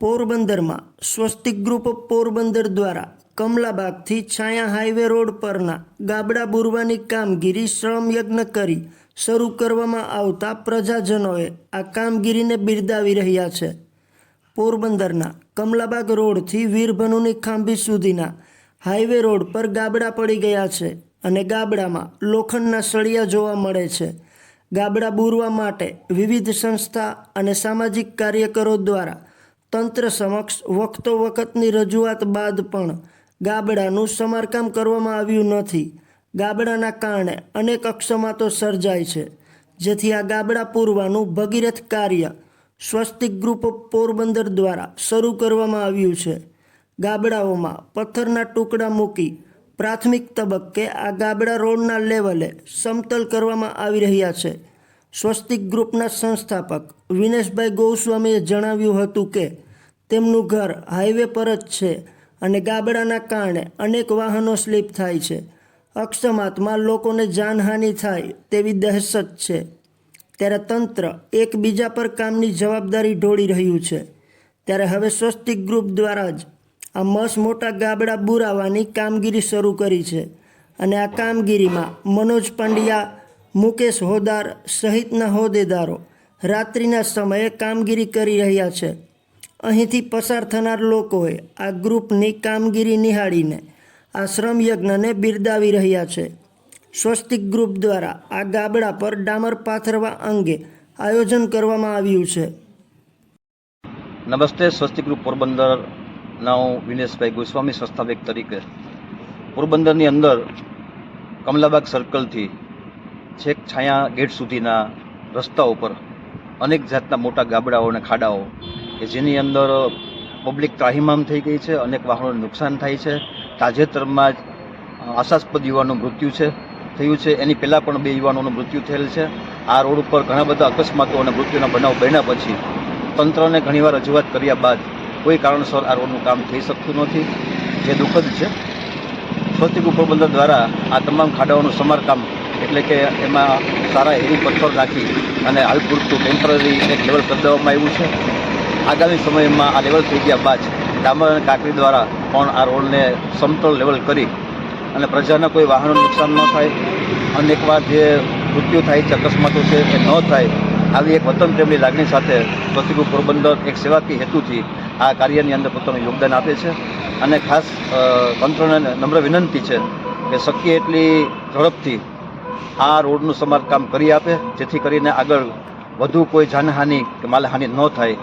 પોરબંદરમાં સ્વસ્તિક ગ્રુપ પોરબંદર દ્વારા કમલાબાગથી છાયા highway road પરના ગાબડા બુરવાની કામગીરી શ્રમયજ્ઞ કરી શરૂ કરવામાં આવતા પ્રજાજનોએ આ કામગીરીને બિરદાવી રહ્યા છે. પોરબંદરના કમલાબાગ રોડથી વીરભનુની ખાંભી સુધીના હાઈવે રોડ પર ગાબડા પડી ગયા છે અને ગાબડામાં લોખંડના સળિયા જોવા મળે છે. ગાબડા બૂરવા માટે વિવિધ સંસ્થા અને સામાજિક કાર્યકરો દ્વારા તંત્ર સમક્ષ વખતો વખતની રજૂઆત બાદ પણ ગાબડાનું સમારકામ કરવામાં આવ્યું નથી. ગાબડાના કારણે અનેક અક્ષમાતો સર્જાય છે. જેથી આ ગાબડા પૂરવાનું ભગીરથ કાર્ય સ્વસ્તિક ગ્રુપ પોરબંદર દ્વારા શરૂ કરવામાં આવ્યું છે. ગાબડાઓમાં પથ્થરના ટુકડા મૂકી પ્રાથમિક તબક્કે આ ગાબડા રોડના લેવલે સમતલ કરવામાં આવી રહ્યા છે. સ્વસ્તિક ગ્રુપના સંસ્થાપક વિનેશભાઈ ગોસ્વામીએ જણાવ્યું હતું કે, તેમનું ઘર હાઈવે પર જ છે અને ગાબડાના કારણે અનેક વાહનો સ્લીપ થાય છે. અકસ્માતમાં લોકોને જાનહાનિ થાય તેવી દહેશત છે. ત્યારે તંત્ર એકબીજા પર કામની જવાબદારી ઢોળી રહ્યું છે. ત્યારે હવે સ્વસ્તિક ગ્રુપ દ્વારા જ આ મસ મોટા ગાબડા બુરાવાની કામગીરી શરૂ કરી છે અને આ કામગીરીમાં મનોજ પાંડ્યા મુકેશ હોદાર સહિતના હોદ્દેદારો રાત્રિના સમયે કામગીરી કરી રહ્યા છે. અહીંથી પસાર થનાર લોકોએ આ ગ્રુપની કામગીરી નિહાળીને આ શ્રમ યજ્ઞને બિરદાવી રહ્યા છે. સ્વસ્તિક ગ્રુપ દ્વારા આ ગાબડા પર ડામર પાથરવા અંગે આયોજન કરવામાં આવ્યું છે. નમસ્તે, સ્વસ્તિક ગ્રુપ પોરબંદરના હું વિનેશભાઈ ગોસ્વામી સંસ્થાપક તરીકે. પોરબંદરની અંદર કમલાબાગ સર્કલથી છેક છાયા ગેટ સુધીના રસ્તા ઉપર અનેક જાતના મોટા ગાબડાઓ અને ખાડાઓ કે જેની અંદર પબ્લિક ત્રાહિમામ થઈ ગઈ છે, અનેક વાહનોને નુકસાન થાય છે. તાજેતરમાં જ આશાસ્પદ યુવાનનું મૃત્યુ છે, થયું છે. એની પહેલાં પણ બે યુવાનોનું મૃત્યુ થયેલ છે. આ રોડ ઉપર ઘણા બધા અકસ્માતો અને મૃત્યુના બનાવ બન્યા પછી તંત્રને ઘણીવાર રજૂઆત કર્યા બાદ કોઈ કારણસર આ રોડનું કામ થઈ શકતું નથી. જે દુઃખદ છે. સ્વસ્તિક ઉપરબંદર દ્વારા આ તમામ ખાડાઓનું સમારકામ એટલે કે એમાં સારા હેવી પથ્થર નાખી અને હાલ પૂરતું ટેમ્પરરી એક લેવલ કરી દેવામાં આવ્યું છે. આગામી સમયમાં આ લેવલ થઈ ગયા બાદ ડામર અને કાંકરી દ્વારા પણ આ રોડને સમતળ લેવલ કરી અને પ્રજાના કોઈ વાહનો નુકસાન ન થાય. અનેકવાર જે મૃત્યુ થાય છે, અકસ્માતો છે, એ ન થાય, આવી એક વતન પ્રેમની લાગણી સાથે સ્વસ્તિક પોરબંદર એક સેવાકીય હેતુથી આ કાર્યની અંદર પોતાનું યોગદાન આપે છે. અને ખાસ તંત્રને નમ્ર વિનંતી છે કે શક્ય એટલી ઝડપથી આ રોડનું સમારકામ કરી આપે, જેથી કરીને આગળ વધુ કોઈ જાનહાનિ કે માલહાનિ ન થાય.